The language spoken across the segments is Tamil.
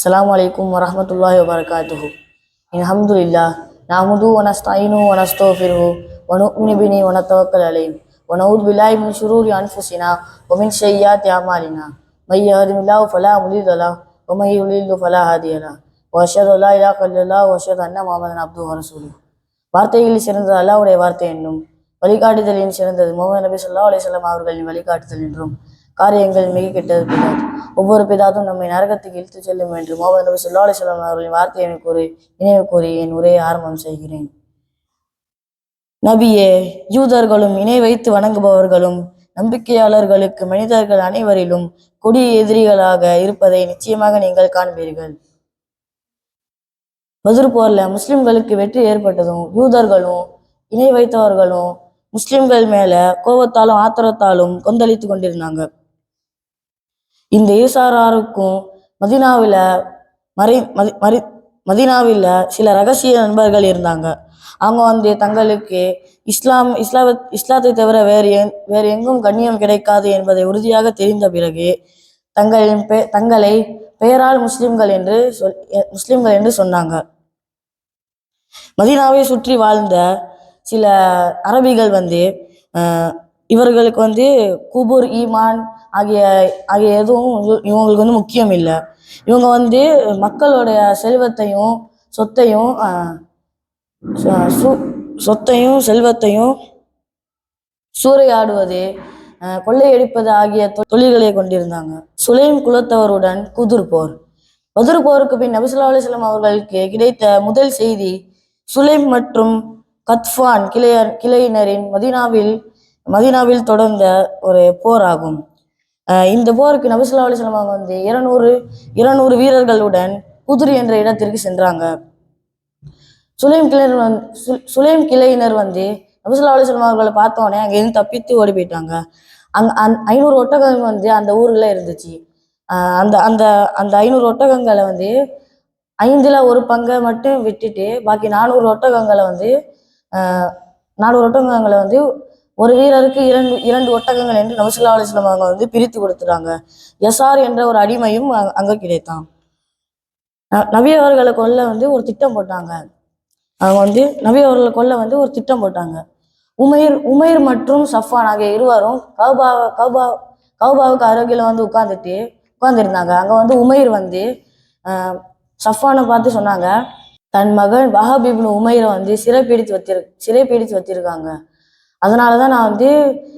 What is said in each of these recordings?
السلام عليكم ورحمة الله وبركاته الحمد لله نعمده ونستعينه ونستغفره ونؤمن به ونتوكل عليه ونعوذ بالله من شرور أنفسنا ومن سيئات أعمالنا من يهده الله فلا مضل له ومن يضلل فلا هادي له وأشهد أن لا إله إلا الله وأشهد أن محمدا عبده ورسوله வார்த்தைகளில் சிறந்தது அல்லாஹ்வுடைய வார்த்தை என்னும் வழிகாட்டுதலின் சிறந்தது முகமது நபி ஸல்லல்லாஹு அலைஹி வஸல்லம் அவர்களின் வழிகாட்டுதல் என்றும் காரியங்கள் மிக கெட்டது பிதாது ஒவ்வொரு பிதாதும் நம்மை நரகத்துக்கு இழுத்துச் செல்லும் என்று மோகன் நபி ஸல்லல்லாஹு அலைஹி அவர்களின் வார்த்தையை கூறி நினைவு கூறி என் உரையை ஆரம்பம் செய்கிறேன். நபியே யூதர்களும் இணை வைத்து வணங்குபவர்களும் நம்பிக்கையாளர்களுக்கு மனிதர்கள் அனைவரிலும் கொடிய எதிரிகளாக இருப்பதை நிச்சயமாக நீங்கள் காண்பீர்கள். பதுர் போர்ல முஸ்லிம்களுக்கு வெற்றி ஏற்பட்டதும் யூதர்களும் இணை வைத்தவர்களும் முஸ்லிம்கள் மேல கோபத்தாலும் ஆத்திரத்தாலும் கொந்தளித்து கொண்டிருந்தாங்க. இந்த ஈசாராருக்கும் மதினாவில் மறை மதி மறி மதினாவில் சில ரகசிய நண்பர்கள் இருந்தாங்க. அவங்க வந்து தங்களுக்கு இஸ்லாம் இஸ்லாம இஸ்லாத்தை தவிர வேறு எங் வேறு எங்கும் கண்ணியம் கிடைக்காது என்பதை உறுதியாக தெரிந்த பிறகு தங்களின் பெ தங்களை பெயரால் முஸ்லிம்கள் என்று சொல் முஸ்லிம்கள் என்று சொன்னாங்க. மதீனாவை சுற்றி வாழ்ந்த சில அரபிகள் வந்து இவர்களுக்கு வந்து குபுர் ஈமான் ஆகிய ஆகிய எதுவும் இவங்களுக்கு வந்து முக்கியம் இல்லை. இவங்க வந்து மக்களுடைய செல்வத்தையும் சொத்தையும் சு- சொத்தையும் செல்வத்தையும் சூறையாடுவது கொள்ளையடிப்பது ஆகிய தொ- தொழில்களை கொண்டிருந்தாங்க. சுலைம் குலத்தவருடன் குதிர் போர். பதுர் போருக்கு பின் நபிசுல்லா அலிஸ்லாம் அவர்களுக்கு கிடைத்த முதல் செய்தி சுலைம் மற்றும் கத்ஃபான் கிளையர் கிளையினரின் மதீனாவில் மதீனாவில் தொடர்ந்த ஒரு போர் ஆகும் இந்த போருக்கு நபிசுல்லா அலிஸ்லாம் அவங்க வந்து இருநூறு இருநூறு வீரர்களுடன் குதிரை என்ற இடத்திற்கு சென்றாங்க. சுலைம் கிளையினர் வந்து சு- சுலைம் கிளையினர் வந்து நபிசுல்லா அலிஸ்லாம் அவர்களை பார்த்தோன்னே அங்கேருந்து தப்பித்து ஓடி போயிட்டாங்க. அங் அந் ஐநூறு ஒட்டகங்கள் வந்து அந்த ஊர்ல இருந்துச்சு. அந்த அந்த அந்த ஐநூறு ஒட்டகங்களை வந்து ஐந்துல ஒரு பங்கை மட்டும் விட்டுட்டு பாக்கி நானூறு ஒட்டகங்களை வந்து நானூறு ஒட்டகங்களை வந்து ஒரு வீரருக்கு இரண்டு இரண்டு ஒட்டகங்கள் என்று நபிசுல்லா அலிஸ்லாம் அவங்க வந்து பிரித்து கொடுத்துட்டாங்க. எஸ்ஆர் என்ற ஒரு அடிமையும் அங்க- கிடைத்தான். ந- நபி அவர்களை கொல்ல வந்து ஒரு திட்டம் போட்டாங்க. அவங்க வந்து நபி அவர்களை கொல்ல வந்து ஒரு திட்டம் போட்டாங்க. உமைர் உமைர் மற்றும் சஃபான் ஆகிய இருவரும் கௌபா கௌபா கௌபாவுக்கு அருகில வந்து உட்கார்ந்துட்டு உட்கார்ந்துருந்தாங்க. அங்க வந்து உமைர் வந்து சஃபானை பார்த்து சொன்னாங்க. தன் மகன் வஹாப் இப்னு உமைரை வந்து சிறைப்பிடித்து வச்சிரு சிறைப்பிடித்து வச்சிருக்காங்க. அதனால தான் நான் வந்து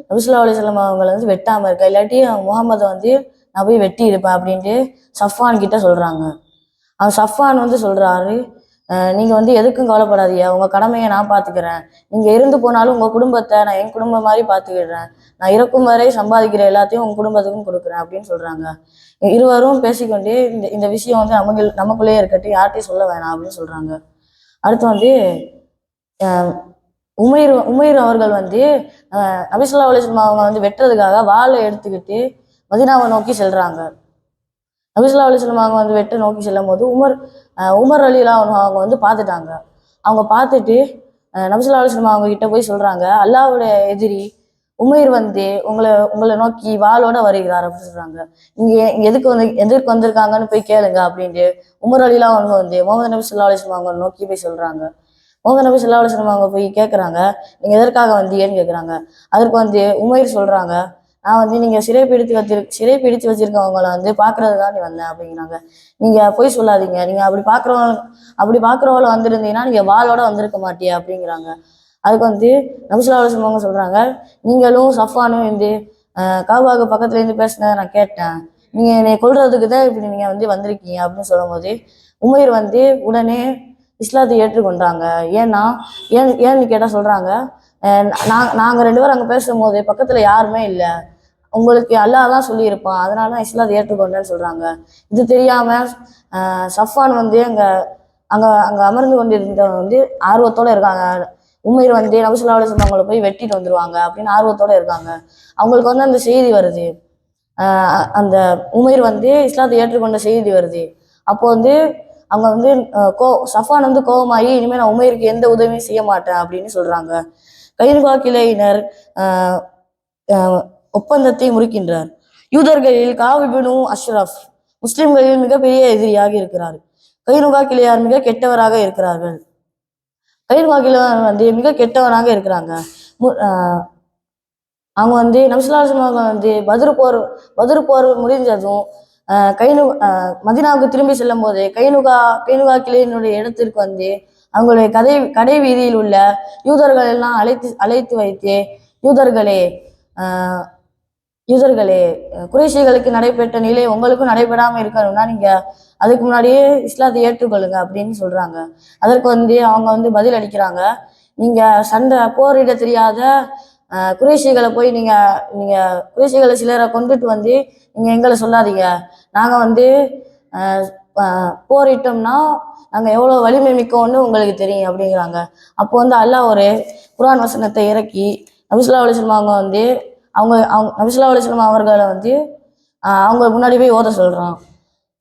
நபிசுல்லா அலிஸ்லாம் அவங்கள வந்து வெட்டாமல் இருக்கேன். இல்லாட்டி முகமதை வந்து நான் போய் வெட்டி இருப்பேன் அப்படின்ட்டு சஃப்வான் கிட்ட சொல்கிறாங்க அவன் சஃப்வான் வந்து சொல்கிறாரு நீங்கள் வந்து எதுக்கும் கவலைப்படாதீங்க. உங்கள் கடமையை நான் பார்த்துக்கிறேன் நீங்கள் இருந்து போனாலும் உங்கள் குடும்பத்தை நான் என் குடும்பம் மாதிரி பார்த்துக்கிடுறேன் நான் இறக்கும் வரை சம்பாதிக்கிற எல்லாத்தையும் உங்கள் குடும்பத்துக்கும் கொடுக்குறேன் அப்படின்னு சொல்கிறாங்க இருவரும் பேசிக்கொண்டே இந்த இந்த விஷயம் வந்து நமக்கு நமக்குள்ளேயே இருக்கட்டும். யார்கிட்டையும் சொல்ல வேணாம் அப்படின்னு சொல்கிறாங்க அடுத்து வந்து உமைர் உமைர் அவர்கள் வந்து அஹ் நபிசுல்லா அலிஸ்லாம் அவங்க வந்து வெட்டுறதுக்காக வாளை எடுத்துக்கிட்டு மதினாவை நோக்கி செல்றாங்க. நபிசுல்லா அலிஸ்லாம் அவங்க வந்து வெட்ட நோக்கி செல்லும் போது உமர் உமர் அலிலாம் அவங்க வந்து பார்த்துட்டாங்க. அவங்க பார்த்துட்டு நபிசுல்லா அலிஸ்லாம் அவங்க கிட்ட போய் சொல்றாங்க அல்லாவுடைய எதிரி உமைர் வந்து உங்களை உங்களை நோக்கி வாளோட வருகிறார் அப்படின்னு சொல்றாங்க. நீங்க இங்க எதுக்கு வந்து எதற்கு வந்திருக்காங்கன்னு போய் கேளுங்க அப்படின்ட்டு உமர் அலிலாம் அவங்க வந்து முகமது நபி சொல்லா அலிஸ்லாம் அவங்க நோக்கி போய் சொல்றாங்க. முகமது நபி சொல்லா அலிஸ்லாம் அவங்க போய் கேட்குறாங்க நீங்கள் எதற்காக வந்தீங்கன்னு கேட்குறாங்க அதற்கு வந்து உமைர் சொல்கிறாங்க நான் வந்து நீங்கள் சிறை பிடித்து வச்சிரு சிறை பிடித்து வச்சிருக்கவங்கள வந்து பாக்குறதுக்காக நீ வந்தேன் அப்படிங்கிறாங்க. நீங்கள் போய் சொல்லாதீங்க. நீங்கள் அப்படி பார்க்குறவங்க அப்படி பார்க்குறவங்கள வந்திருந்தீங்கன்னா நீங்கள் வாளோட வந்திருக்க மாட்டியா அப்படிங்கிறாங்க. அதுக்கு வந்து நபிசுல்லா அலிஸ்லாம் அவங்க நீங்களும் சஃபானும் வந்து காபாவுக்கு பக்கத்துலேருந்து பேசினதை நான் கேட்டேன். நீங்கள் என்னை கொள்றதுக்கு தான் இப்படி நீங்கள் வந்து வந்திருக்கீங்க அப்படின்னு சொல்லும்போது உமைர் வந்து உடனே இஸ்லாத்தை ஏற்றுக்கொண்டாங்க. ஏன்னா ஏன் ஏன்னு கேட்டால் சொல்கிறாங்க நாங்கள் நாங்கள் ரெண்டு பேரும் அங்கே பேசும்போது பக்கத்தில் யாருமே இல்லை. உங்களுக்கு அல்லாஹ் தான் சொல்லியிருப்பான். அதனால தான் இஸ்லாத்தை ஏற்றுக்கொண்டேன்னு சொல்கிறாங்க இது தெரியாமல் சஃபான் வந்து அங்கே அங்கே அங்கே அமர்ந்து கொண்டிருந்தவங்க வந்து ஆர்வத்தோட இருக்காங்க. உமிர் வந்து நபிசுல்லா அலிஸ்லாம் போய் வெட்டிட்டு வந்துருவாங்க அப்படின்னு ஆர்வத்தோட இருக்காங்க. அவங்களுக்கு வந்து அந்த செய்தி வருது. அந்த உமைர் வந்து இஸ்லாத்தை ஏற்றுக்கொண்ட செய்தி வருது. அப்போ வந்து அவங்க வந்து கோ சஃபான் வந்து கோபமாகி இனிமேல் நான் உமைருக்கு எந்த உதவியும் செய்ய மாட்டேன் அப்படின்னு சொல்றாங்க. கைதுகா கிளையினர் ஒப்பந்தத்தை முறிக்கின்றார். யூதர்களில் காவிபினு அஷ்ரஃப் முஸ்லிம்களில் மிகப்பெரிய எதிரியாக இருக்கிறார். கைனுகா கிளையார் மிக கெட்டவராக இருக்கிறார்கள். கைனுகா கிளையார் வந்து மிக கெட்டவராக இருக்கிறாங்க. மு- ஆஹ் அவங்க வந்து நம்சுல்லாசம் வந்து பதிரு போர் பதிரு போர் முடிஞ்சதும் கைனு ஆஹ் மதீனாவுக்கு திரும்பி செல்லும் போது கைனுகா கைனுகா கிளையினுடைய இடத்திற்கு வந்து அவங்களுடைய கதை கடை வீதியில் உள்ள யூதர்கள் எல்லாம் அழைத்து அழைத்து வைத்து யூதர்களே ஆஹ் யூதர்களே குறைசிகளுக்கு நடைபெற்ற நிலை உங்களுக்கும் நடைபெறாம இருக்கணும்னா நீங்க அதுக்கு முன்னாடியே இஸ்லாத்தை ஏற்றுக்கொள்ளுங்க அப்படின்னு சொல்றாங்க. அதற்கு வந்து அவங்க வந்து பதில் அளிக்கிறாங்க. நீங்க சண்டை போரிட தெரியாத குறைஷிகளை போய் நீங்கள் நீங்கள் குறைஷிகளை சிலரை கொண்டுட்டு வந்து நீங்கள் எங்களை சொல்லாதீங்க. நாங்கள் வந்து போரிட்டோம்னா நாங்கள் எவ்வளோ வலிமை மிக்கோன்னு உங்களுக்கு தெரியும் அப்படிங்கிறாங்க. அப்போ வந்து அல்லாஹ் ஒரு குரான் வசனத்தை இறக்கி நபிசுல்லா அலிஸ்லாம் அவங்க வந்து அவங்க அவங்க நபிசுல்லா அலிஸ்லாம் அவர்களை வந்து அவங்க முன்னாடி போய் ஓத சொல்கிறான்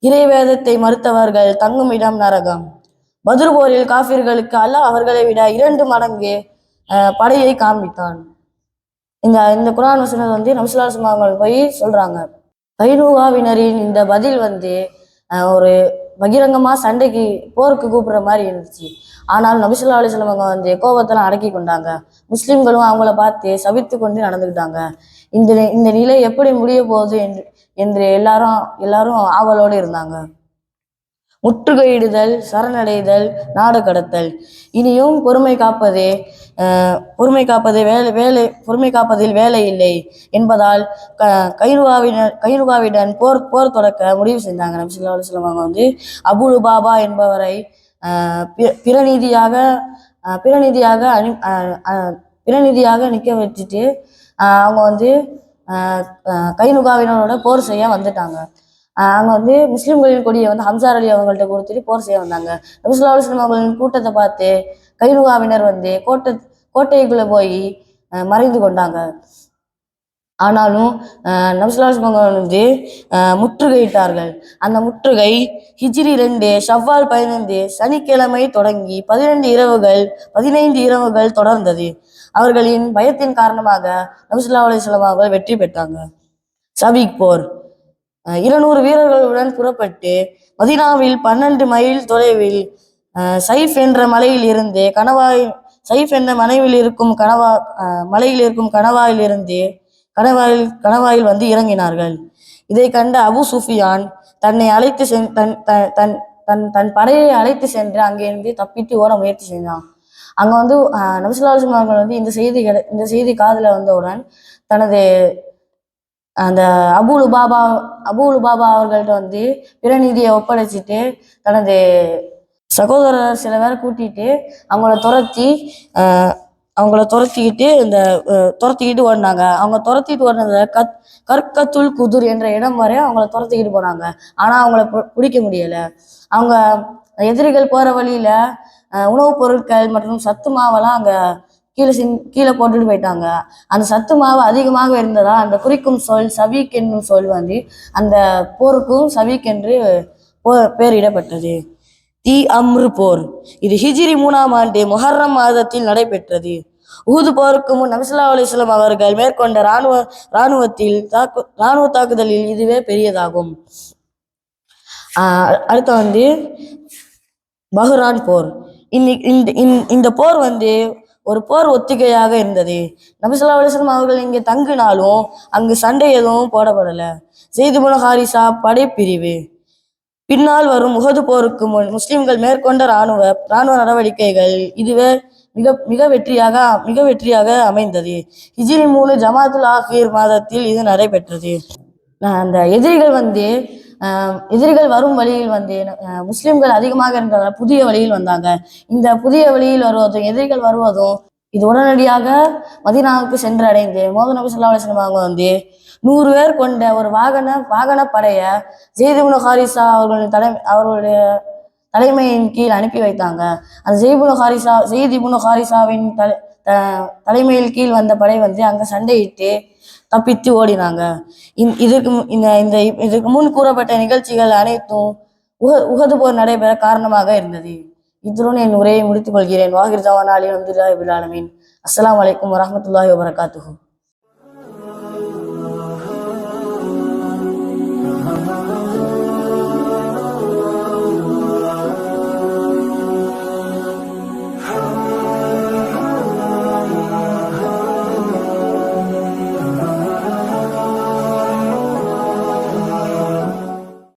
இறைவேதத்தை மறுத்தவர்கள் தங்கும் இடம் நரகம். பத்ரு போரில் காஃபிர்களுக்கு அல்லாஹ் அவர்களை விட இரண்டு மடங்கு படையை காண்பித்தான். இந்த இந்த குரான் வசனம் வந்து நபிசுல்லா அலிஸ்லாம் அவங்க போய் சொல்றாங்க. கைனுவாவினரின் இந்த பதில் வந்து ஒரு பகிரங்கமா சண்டைக்கு போருக்கு கூப்பிடுற மாதிரி இருந்துச்சு. ஆனால் நபிசுல்லா அலிஸ்லாம் அவங்க வந்து கோபத்தெல்லாம் அடக்கி கொண்டாங்க. முஸ்லிம்களும் அவங்கள பார்த்து சவித்து கொண்டு நடந்துக்கிட்டாங்க. இந்த இந்த நிலை எப்படி முடிய போகுது என்று என்று எல்லாரும் எல்லாரும் ஆவலோடு இருந்தாங்க. முற்றுகையிடுதல் சரணடைதல் நாடு கடத்தல். இனியும் பொறுமை காப்பதே பொறுமை காப்பது வேலை வேலை பொறுமை காப்பதில் வேலை இல்லை என்பதால் க கைனுகாவினர் கைனுகாவிடன் போர் போர் தொடக்க முடிவு செஞ்சாங்க நபிசுல்லா அலுவலம் அவங்க வந்து அபுல் பாபா என்பவரை பிரநீதியாக பிரநீதியாக பிரநிதியாக பிரநிதியாக அனு பிரநிதியாக நிற்க வச்சுட்டு அவங்க வந்து அஹ், கைனுகாவினரோட போர் செய்ய வந்துட்டாங்க. அங்கே வந்து முஸ்லிம்களின் கொடியை வந்து ஹம்சார் அலி அவங்கள்ட்ட கொடுத்துட்டு போர் செய்ய வந்தாங்க. நபிசுல்லா அலுவலம் அவர்களின் கூட்டத்தை பார்த்து கைமுகாவினர் வந்து கோட்டை கோட்டைக்குள்ள போய் மறைந்து கொண்டாங்க. ஆனாலும் ஆஹ் நபிசுல்லா வந்து ஆஹ் முற்றுகையிட்டார்கள். அந்த முற்றுகை ஹிஜ்ரி ரெண்டு ஷவ்வால் பதினைந்து சனிக்கிழமை தொடங்கி பதினெண்டு இரவுகள் பதினைந்து இரவுகள் தொடர்ந்தது. அவர்களின் பயத்தின் காரணமாக நபிசுல்லா அலுவலம் அவர்கள் வெற்றி பெற்றாங்க. சவிக் போர். இருநூறு வீரர்களுடன் புறப்பட்டு மதீனாவில் பன்னெண்டு மைல் தொலைவில் சைஃப் என்ற மலையில் இருந்து கணவாய் சைஃப் என்ற மனைவில் இருக்கும் கணவா மலையில் இருக்கும் கணவாயில் இருந்து கணவாயில் கணவாயில் வந்து இறங்கினார்கள். இதை கண்ட அபு சுஃபியான் தன்னை அழைத்து சென் தன் தன் தன் தன் படையை அழைத்து சென்று அங்கிருந்து தப்பித்து ஓட முயற்சி செஞ்சான் அங்க வந்து அஹ் நபிசுல்லா அவர்கள் வந்து இந்த செய்தி இந்த செய்தி காதில் வந்தவுடன் தனது அந்த அபுலு பாபா அபுலு பாபா அவர்கள்ட்ட வந்து பிரநிதியை ஒப்படைச்சிட்டு தனது சகோதரர் சில பேரை கூட்டிட்டு அவங்கள துரத்தி அவங்கள துரத்திக்கிட்டு இந்த துரத்திக்கிட்டு ஓடினாங்க. அவங்க துரத்திட்டு ஓடினத கத் கற்கத்துல் குதிர் என்ற இடம் வரை அவங்கள துரத்திக்கிட்டு போனாங்க. ஆனா அவங்கள பு- பிடிக்க முடியல. அவங்க எதிரிகள் போற வழியில உணவுப் பொருட்கள் மற்றும் சத்து மாவெல்லாம் அங்க கீழே சிங் கீழே போட்டுட்டு போயிட்டாங்க. அந்த சத்து மாவு அதிகமாக இருந்ததா அந்த குறிக்கும் சொல் சபீக் என்னும் சொல் வந்து அந்த போருக்கும் சவிக் என்று போ- பெயரிடப்பட்டது. தி அம்ரு போர். இது ஹிஜிரி மூணாம் ஆண்டு முஹர்ரம் மாதத்தில் நடைபெற்றது. ஊது போருக்கு முன் நபிசுல்லா அலிஸ்லாம் அவர்கள் மேற்கொண்ட இராணுவ இராணுவத்தில் தாக்கு இராணுவ தாக்குதலில் இதுவே பெரியதாகும். அடுத்து வந்து பஹ்ரான் போர். இன்னி- இந்த இந்த- இந்த போர் வந்து ஒரு போர் ஒத்திகையாக இருந்தது. நபிசுல்லா அலிஸ்லாம் அவர்கள் இங்கே தங்கினாலும் அங்கு சண்டை எதுவும் போடப்படல. செய்துபுன ஹாரிசா படைப்பிரிவு. பின்னால் வரும் முகது போருக்கு முன் முஸ்லிம்கள் மேற்கொண்ட இராணுவ இராணுவ நடவடிக்கைகள் இதுவே மிக மிக வெற்றியாக மிக வெற்றியாக அமைந்தது. ஹிஜ்ரி மூணு ஜமாத்துல் ஆஹிர் மாதத்தில் இது நடைபெற்றது. அந்த எதிரிகள் வந்து எதிரிகள் வரும் வழியில் வந்து முஸ்லிம்கள் அதிகமாக இருந்ததால் புதிய வழியில் வந்தாங்க. இந்த புதிய வழியில் வருவதும் எதிரிகள் வருவதும் இது உடனடியாக மதீனாவுக்கு சென்று அடைந்து மோகன் நபி சொல்லா அலிஸ்லாம் அவங்க வந்து நூறு பேர் கொண்ட ஒரு வாகன வாகன படைய ஜெய்துபுன் ஹாரிசா அவர்களின் தலை அவர்களுடைய தலைமையின் கீழ் அனுப்பி வைத்தாங்க. அந்த ஜெய்புன் ஹாரிசா ஜெய்திபுன் ஹாரிசாவின் தலை த- தலைமையில் கீழ் வந்த படை வந்து அங்க சண்டையிட்டு தப்பித்து ஓடினாங்க. இந்- இதற்கு இந்த இந்த இதற்கு முன் கூறப்பட்ட நிகழ்ச்சிகள் அனைத்தும் உக உகது போர் நடைபெற காரணமாக இருந்தது. இத்துடன் என் உரையை முடித்துக் கொள்கிறேன். வாகிர் ஜவான் அலி அப்துல்லா இபில் ஆலமீன். அஸ்ஸலாமு அலைக்கும்